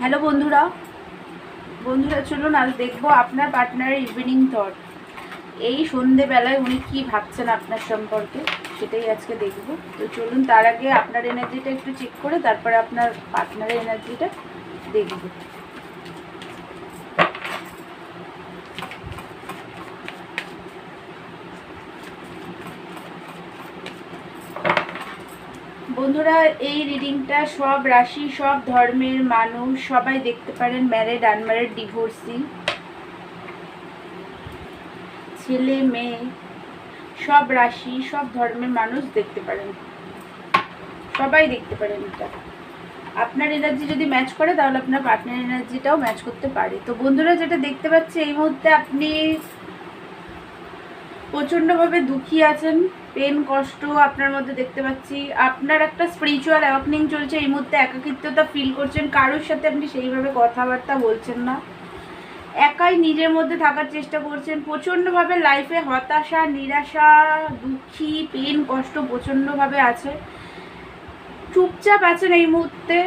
Hello বন্ধুরা। বন্ধুরা, চলুন আজ দেখব আপনার পার্টনারের ইভিনিং থট এই সন্ধেবেলায় উনি কি ভাবছেন আপনার সম্পর্কে, সেটাই আজকে দেখব। তো চলুন তার আগে আপনার এনার্জিটা একটু চেক করে তারপরে আপনার পার্টনারের এনার্জিটা দেখব। বন্ধুরা, এই রিডিংটা সব রাশি, সব ধর্মের মানুষ সবাই দেখতে পারেন ম্যারেড আনম্যারেড ডিভোর্সি ছেলে, মেয়ে, সব রাশি, সব ধর্মের মানুষ দেখতে পারেন। সবাই দেখতে পারেন এটা। আপনার এনার্জি যদি ম্যাচ করে, তাহলে আপনার পার্টনার এনার্জিটাও ম্যাচ করতে পারে। তো বন্ধুরা, যেটা দেখতে পাচ্ছি, এই মুহূর্তে আপনি প্রচণ্ডভাবে দুঃখী আছেন পেন কষ্ট আপনার মধ্যে দেখতে পাচ্ছি। আপনার একটা স্পিরিচুয়াল অ্যাওয়াকনিং চলছে, এই মুহূর্তে একাকিত্বতা ফিল করছেন, কারোর সাথে আপনি সেইভাবে কথাবার্তা বলছেন না। একাই নিজের মধ্যে থাকার চেষ্টা করছেন, প্রচণ্ডভাবে লাইফে হতাশা, নিরাশা, দুঃখী পেন কষ্ট প্রচণ্ডভাবে আছে। চুপচাপ আছেন এই মুহূর্তে,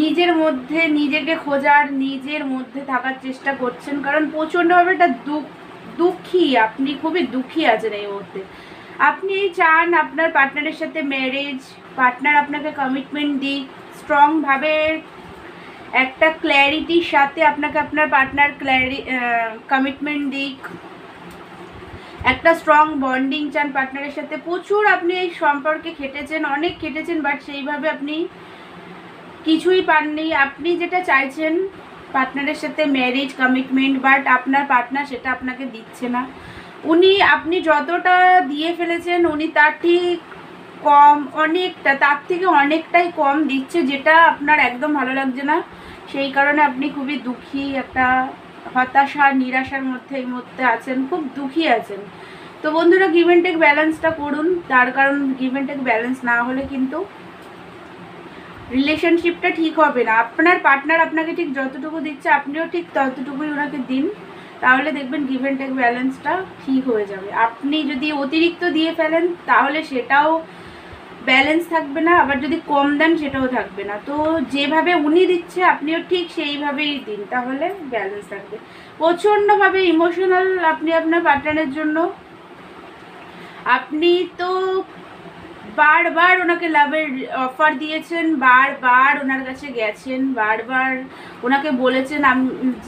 নিজের মধ্যে, নিজেকে খোঁজার, নিজের মধ্যে থাকার চেষ্টা করছেন, কারণ প্রচণ্ডভাবে একটা দুঃখ দুঃখী, আপনি খুবই দুঃখী আছেন এই মুহূর্তে। আপনি চান আপনার পার্টনারের সাথে ম্যারেজ পার্টনার আপনাকে কমিটমেন্ট দিক স্ট্রংভাবে একটা ক্ল্যারিটির সাথে আপনাকে আপনার পার্টনার ক্ল্যারি কমিটমেন্ট দিক। একটা স্ট্রং বন্ডিং চান পার্টনারের সাথে। প্রচুর আপনি এই সম্পর্কে খেটেছেন, অনেক খেটেছেন বাট সেইভাবে আপনি কিছুই পাননি। আপনি যেটা চাইছেন পার্টনারের সাথে ম্যারেজ কমিটমেন্ট বাট আপনার পার্টনার সেটা আপনাকে দিচ্ছে না। উনি, আপনি যতটা দিয়ে ফেলেছেন, উনি তার ঠিক কম অনেকটা, তার থেকে অনেকটাই কম দিচ্ছে, যেটা আপনার একদম ভালো লাগছে না। সেই কারণে আপনি খুবই দুঃখী, একটা হতাশা, নিরাশার মধ্যে, এই মধ্যে আছেন, খুব দুঃখী আছেন। তো বন্ধুরা গিভ অ্যান্ড টেক ব্যালেন্সটা করুন। তার কারণ গিভ অ্যান্ড টেক ব্যালেন্স না হলে কিন্তু রিলেশনশিপটা ঠিক হবে না। আপনার পার্টনার আপনাকে ঠিক যতটুকু দিচ্ছে, আপনিও ঠিক ততটুকুই ওনাকে দিন। তাহলে দেখবেন গিভ অ্যান্ড টেক ব্যালেন্সটা ঠিক হয়ে যাবে। আপনি যদি অতিরিক্ত দিয়ে ফেলেন, তাহলে সেটাও ব্যালেন্স থাকবে না। আবার যদি কম দেন, সেটাও থাকবে না। তো যেভাবে উনি দিচ্ছে, আপনিও ঠিক সেইভাবেই দিন। তাহলে ব্যালেন্স থাকবে। প্রচণ্ডভাবে ইমোশনাল আপনি আপনার পার্টনারের জন্য। আপনি তো বারবার ওনাকে লাভের অফার দিয়েছেন, বারবার ওনার কাছে গেছেন, বারবার ওনাকে বলেছেন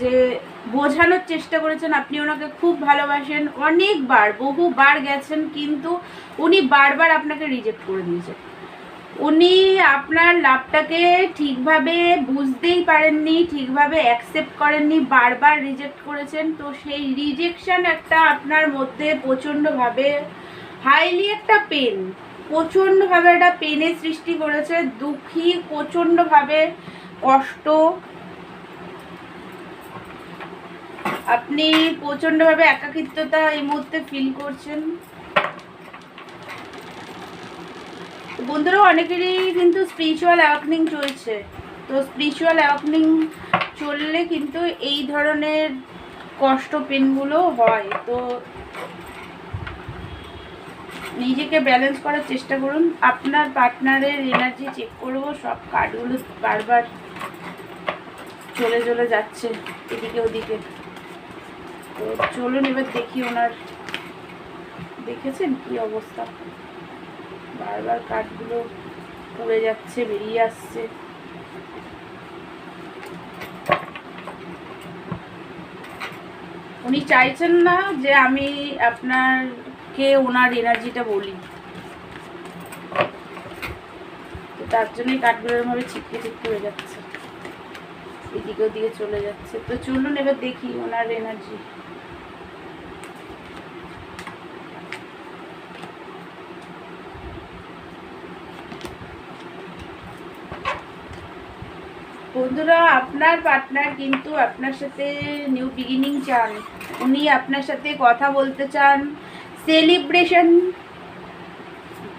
যে বোঝানোর চেষ্টা করেছেন, আপনি ওনাকে খুব ভালোবাসেন, অনেকবার, বহুবার গেছেন, কিন্তু উনি বারবার আপনাকে রিজেক্ট করে দিয়েছেন। উনি আপনার লাভটাকে ঠিকভাবে বুঝতেই পারেননি, ঠিকভাবে অ্যাকসেপ্ট করেননি, বারবার রিজেক্ট করেছেন, তো সেই রিজেকশন একটা আপনার মধ্যে প্রচণ্ডভাবে হাইলি একটা পেন প্রচণ্ডভাবে একটা পেনের সৃষ্টি করেছে, দুঃখী, প্রচণ্ডভাবে কষ্ট। আপনি প্রচণ্ডভাবে একাকিত্বতা এই মুহূর্তে ফিল করছেন। বন্ধুরা, অনেকেরই কিন্তু স্পিরিচুয়াল অ্যাওয়াকনিং চলছে। তো স্পিরিচুয়াল অ্যাওয়াকনিং চললে কিন্তু এই ধরনের কষ্ট পেনগুলো হয়। তো নিজেকে ব্যালেন্স করার চেষ্টা করুন। আপনার পার্টনারের এনার্জি চেক করব, সব কার্ডগুলো বারবার চলে চলে যাচ্ছে এদিকে ওদিকে। তো চলুন এবার দেখি ওনার, দেখেছেন কি অবস্থা? বারবার কাঠগুলো পড়ে যাচ্ছে, বেরিয়ে আসছে। উনি চাইছেন না যে আমি আপনারকে ওনার এনার্জিটা বলি? তো তার জন্যই কাঠগুলো ভাবে ছিটকে ছিটকে হয়ে যাচ্ছে। এদিকে ওদিকে চলে যাচ্ছে। তো চলুন এবার দেখি ওনার এনার্জি। বন্ধুরা, আপনার পার্টনার কিন্তু আপনার সাথে নিউ বিগিনিং চান। উনি আপনার সাথে কথা বলতে চান। সেলিব্রেশন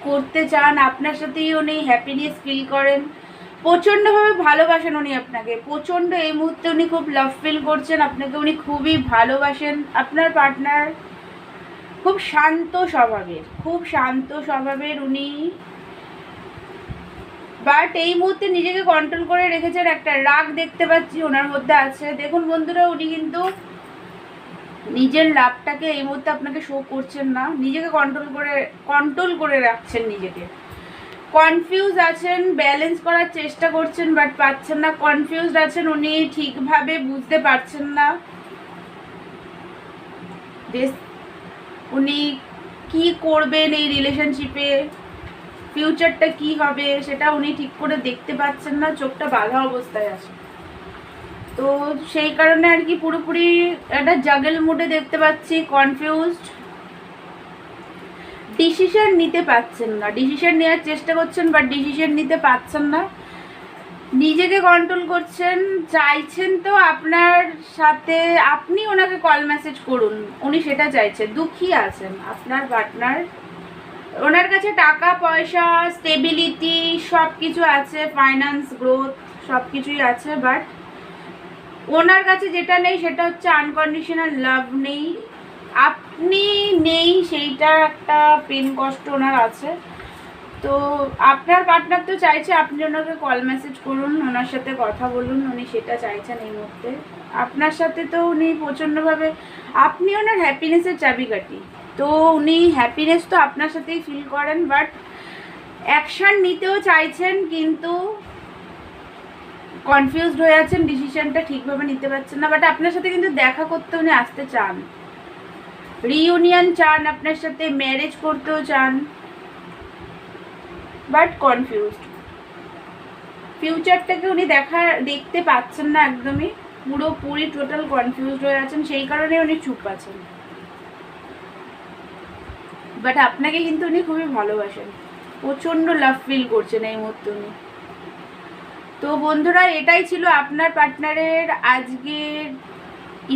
করতে চান, আপনার সাথেই উনি হ্যাপিনেস ফিল করেন। প্রচণ্ডভাবে ভালোবাসেন উনি আপনাকে। প্রচণ্ড এই মুহূর্তে উনি খুব লাভ ফিল করছেন। আপনাকে উনি খুবই ভালোবাসেন। আপনার পার্টনার খুব শান্ত স্বভাবের, খুব শান্ত স্বভাবের উনি। বাট এই মুহূর্তে নিজেকে কন্ট্রোল করে রেখেছেন একটা রাগ দেখতে পাচ্ছি ওনার মধ্যে আছে। দেখুন বন্ধুরা, উনি কিন্তু নিজের লাভটাকে এই মুহূর্তে আপনাকে শো করছেন না। নিজেকে কন্ট্রোল করে কন্ট্রোল করে রাখছেন নিজেকে। কনফিউজ আছেন ব্যালেন্স করার চেষ্টা করছেন বাট পাচ্ছেন না। কনফিউজড আছেন, উনি ঠিকভাবে বুঝতে পারছেন না। উনি কি করবেন এই রিলেশনশিপে ফিউচারটা কি হবে? সেটা উনি ঠিক করে দেখতে পাচ্ছেন না। চোখটা বাঁধা অবস্থায় আছে। তো সেই কারণে আর কি পুরোপুরি একটা জাগেল মুডে দেখতে পাচ্ছি কনফিউজড ডিসিশন নিতে পারছেন না। ডিসিশন নেওয়ার চেষ্টা করছেন বাট ডিসিশন নিতে পারছেন না। নিজেকে কন্ট্রোল করছেন, চাইছেন তো আপনার সাথে আপনি ওনাকে কল মেসেজ করুন। উনি সেটা চাইছেন, দুঃখী আছেন। আপনার পার্টনার ওনার কাছে টাকা, পয়সা স্টেবিলিটি সব কিছু আছে ফাইন্যান্স গ্রোথ সব কিছুই আছে বাট ওনার কাছে যেটা নেই সেটা হচ্ছে আনকন্ডিশনাল লাভ নেই। আপনি নেই, সেইটা একটা পেন কষ্ট ওনার আছে। তো আপনার পার্টনার তো চাইছে, আপনি ওনাকে কল মেসেজ করুন, ওনার সাথে কথা বলুন, উনি সেটা চাইছেন এই মুহূর্তে। আপনার সাথে তো উনি প্রচণ্ডভাবে আপনি ওনার হ্যাপিনেসের চাবিকাঠি। তো উনি হ্যাপিনেস তো আপনার সাথেই ফিল করেন বাট অ্যাকশান নিতেও চাইছেন, কিন্তু কনফিউজড হয়ে আছেন ডিসিশনটা ঠিকভাবে নিতে পারছেন না বাট আপনার সাথে কিন্তু দেখা করতে উনি আসতে চান। রিইউনিয়ন চান, আপনার সাথে ম্যারেজ করতেও চান বাট কনফিউজড ফিউচারটাকে উনি দেখা, দেখতে পাচ্ছেন না একদমই, পুরোপুরি টোটাল কনফিউজড হয়ে আছেন, সেই কারণে উনি চুপ আছেন। বাট আপনাকে কিন্তু উনি খুবই ভালোবাসেন। প্রচণ্ড লাভ ফিল করছেন এই মুহূর্তে উনি। তো বন্ধুরা, এটাই ছিল আপনার পার্টনারের আজকের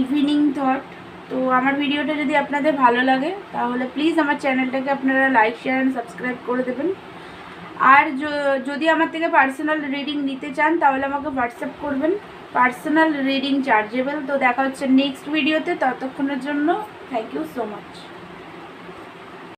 ইভিনিং থট তো আমার ভিডিওটা যদি আপনাদের ভালো লাগে, তাহলে প্লিজ আমার চ্যানেলটাকে আপনারা লাইক শেয়ার অ্যান্ড সাবস্ক্রাইব করে দেবেন। আর যদি আমার থেকে পার্সোনাল রিডিং নিতে চান, তাহলে আমাকে হোয়াটসঅ্যাপ করবেন। পার্সোনাল রিডিং চার্জেবল তো দেখা হচ্ছে নেক্সট ভিডিওতে ততক্ষণের জন্য থ্যাংক ইউ সো মাচ